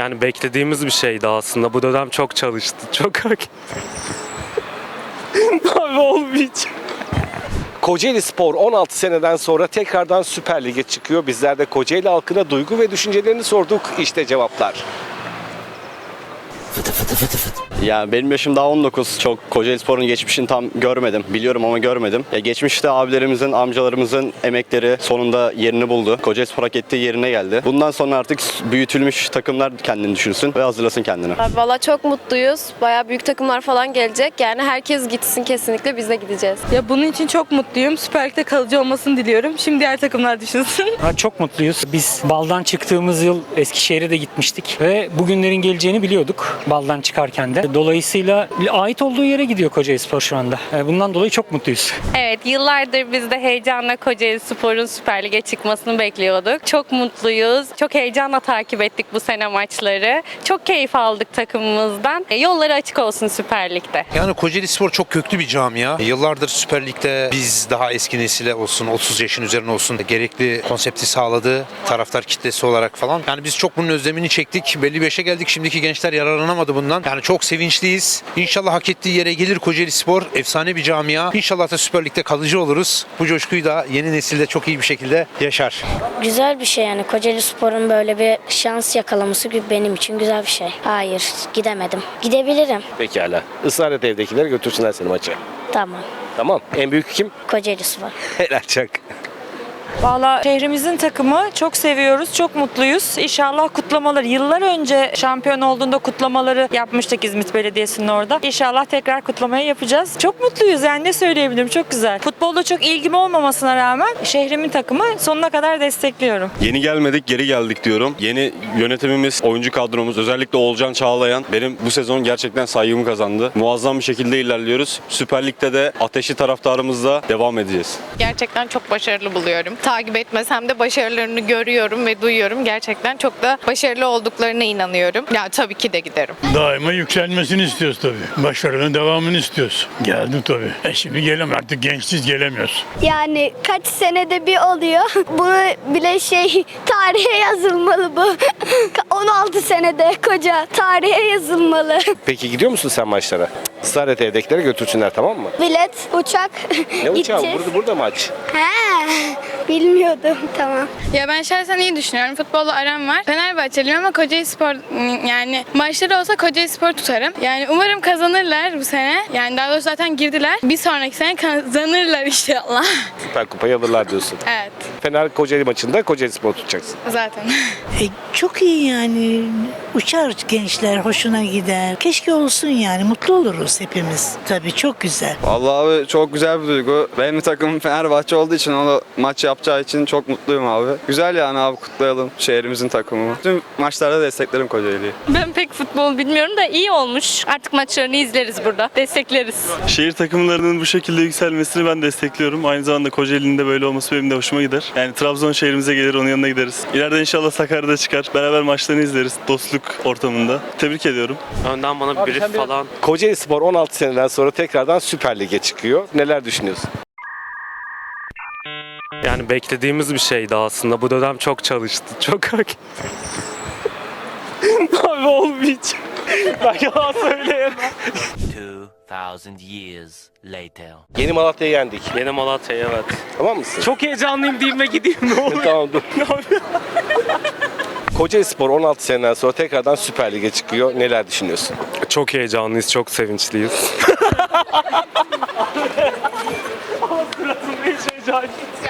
Yani beklediğimiz bir şeydi aslında. Bu dönem çok çalıştı. Çok hak Abi olmayacak. Kocaeli Spor 16 seneden sonra tekrardan Süper Lig'e çıkıyor. Bizler de Kocaeli halkına duygu ve düşüncelerini sorduk. İşte cevaplar. Ya benim yaşım daha 19. Çok Kocaeli Spor'un geçmişini tam görmedim. Biliyorum ama görmedim. Ya geçmişte abilerimizin, amcalarımızın emekleri sonunda yerini buldu. Kocaeli Spor hak ettiği yerine geldi. Bundan sonra artık büyütülmüş takımlar kendini düşünsün ve hazırlasın kendini. Abi Valla çok mutluyuz. Bayağı büyük takımlar falan gelecek. Yani herkes gitsin kesinlikle biz de gideceğiz. Ya bunun için çok mutluyum. Süper Lig'de kalıcı olmasını diliyorum. Şimdi diğer takımlar düşünsün. Ha, çok mutluyuz. Biz Bal'dan çıktığımız yıl Eskişehir'e de gitmiştik ve bugünlerin geleceğini biliyorduk Bal'dan çıkarken de. Dolayısıyla ait olduğu yere gidiyor Kocaeli Spor şu anda. E, Bundan dolayı çok mutluyuz. Evet, yıllardır biz de heyecanla Kocaeli Spor'un Süper Lig'e çıkmasını bekliyorduk. Çok mutluyuz. Çok heyecanla takip ettik bu sene maçları. Çok keyif aldık takımımızdan. E, Yolları açık olsun Süper Lig'de. Yani Kocaeli Spor çok köklü bir camia. Yıllardır Süper Lig'de biz daha eski nesile olsun, 30 yaşın üzerine olsun gerekli konsepti sağladı. Taraftar kitlesi olarak falan. Yani biz çok bunun özlemini çektik. Belli bir yaşa geldik. Şimdiki gençler yararlanamadı bundan. Yani çok sevinçliyiz. İnşallah hak ettiği yere gelir Kocaeli Spor. Efsane bir camia. İnşallah da Süper Lig'de kalıcı oluruz. Bu coşkuyu da yeni nesilde çok iyi bir şekilde yaşar. Güzel bir şey yani Kocaeli Spor'un böyle bir şans yakalaması gibi benim için güzel bir şey. Hayır gidemedim. Gidebilirim. Pekala. Israr et evdekileri götürsünler seni maça. Tamam. Tamam. En büyük kim? Kocaeli Spor. Helal Çak. Valla şehrimizin takımı çok seviyoruz, çok mutluyuz. İnşallah kutlamaları, yıllar önce şampiyon olduğunda kutlamaları yapmıştık İzmit Belediyesi'nin orada. İnşallah tekrar kutlamayı yapacağız. Çok mutluyuz yani ne söyleyebilirim çok güzel. Futbolda çok ilgim olmamasına rağmen şehrimin takımı sonuna kadar destekliyorum. Yeni gelmedik geri geldik diyorum. Yeni yönetimimiz, oyuncu kadromuz özellikle Olcan Çağlayan benim bu sezon gerçekten saygımı kazandı. Muazzam bir şekilde ilerliyoruz. Süper Lig'de de ateşli taraftarımızla devam edeceğiz. Gerçekten çok başarılı buluyorum. Takip etmesem de başarılarını görüyorum ve duyuyorum. Gerçekten çok da başarılı olduklarına inanıyorum. Ya tabii ki de giderim. Daima yükselmesini istiyoruz tabii. Başarının devamını istiyoruz. Geldim tabii. E şimdi gelem artık gençsiz gelemiyoruz. Yani kaç senede bir oluyor. Bunu bile şey tarihe yazılmalı bu. 16 senede koca tarihe yazılmalı. Peki gidiyor musun sen maçlara? Israr et evdekileri götürsünler tamam mı? Bilet, uçak Ne uçağı? Burada, burada maç. He, bilmiyordum tamam. Ya ben şahsen iyi düşünüyorum. Futbolla aram var. Fenerbahçeliyim ama Kocaeli Spor yani maçları olsa Kocaeli Spor tutarım. Yani umarım kazanırlar bu sene. Yani daha doğrusu zaten girdiler. Bir sonraki sene kazanırlar inşallah. Süper Kupayı alırlar diyorsun. evet. Fener Kocaeli maçında Kocaeli Spor tutacaksın. Zaten. E, çok iyi yani. Uçar gençler, hoşuna gider. Keşke olsun yani. Mutlu oluruz hepimiz. Tabii çok güzel. Vallahi abi çok güzel bir duygu. Benim takımım Fenerbahçe olduğu için onu maç yapacağı için çok mutluyum abi. Güzel yani abi kutlayalım şehrimizin takımını. Tüm maçlarda desteklerim Kocaeli'yi. Ben pek futbol bilmiyorum da iyi olmuş. Artık maçlarını izleriz burada. Destekleriz. Şehir takımlarının bu şekilde yükselmesini ben destekliyorum. Aynı zamanda Kocaeli'nin de böyle olması benim de hoşuma gider. Yani Trabzon şehrimize gelir onun yanına gideriz. İleride inşallah Sakarya'da çıkar. Beraber maçlarını izleriz dostluk ortamında. Tebrik ediyorum. Önden bana bir brief falan. Kocaeli Spor 16 seneden sonra tekrardan Süper Lig'e çıkıyor. Neler düşünüyorsun? Yani beklediğimiz bir şeydi aslında. Bu dönem çok çalıştı. Çok hak Abi olmayacak. Ben yalan söyleyemem. 2000 years later. Yeni Malatya'yı yendik. Yeni Malatya evet. Tamam mısın? Çok heyecanlıyım diyeyim ve gideyim ne olur. tamam dur. Kocaeli Spor 16 seneden sonra tekrardan Süper Lig'e çıkıyor. Neler düşünüyorsun? Çok heyecanlıyız, çok sevinçliyiz.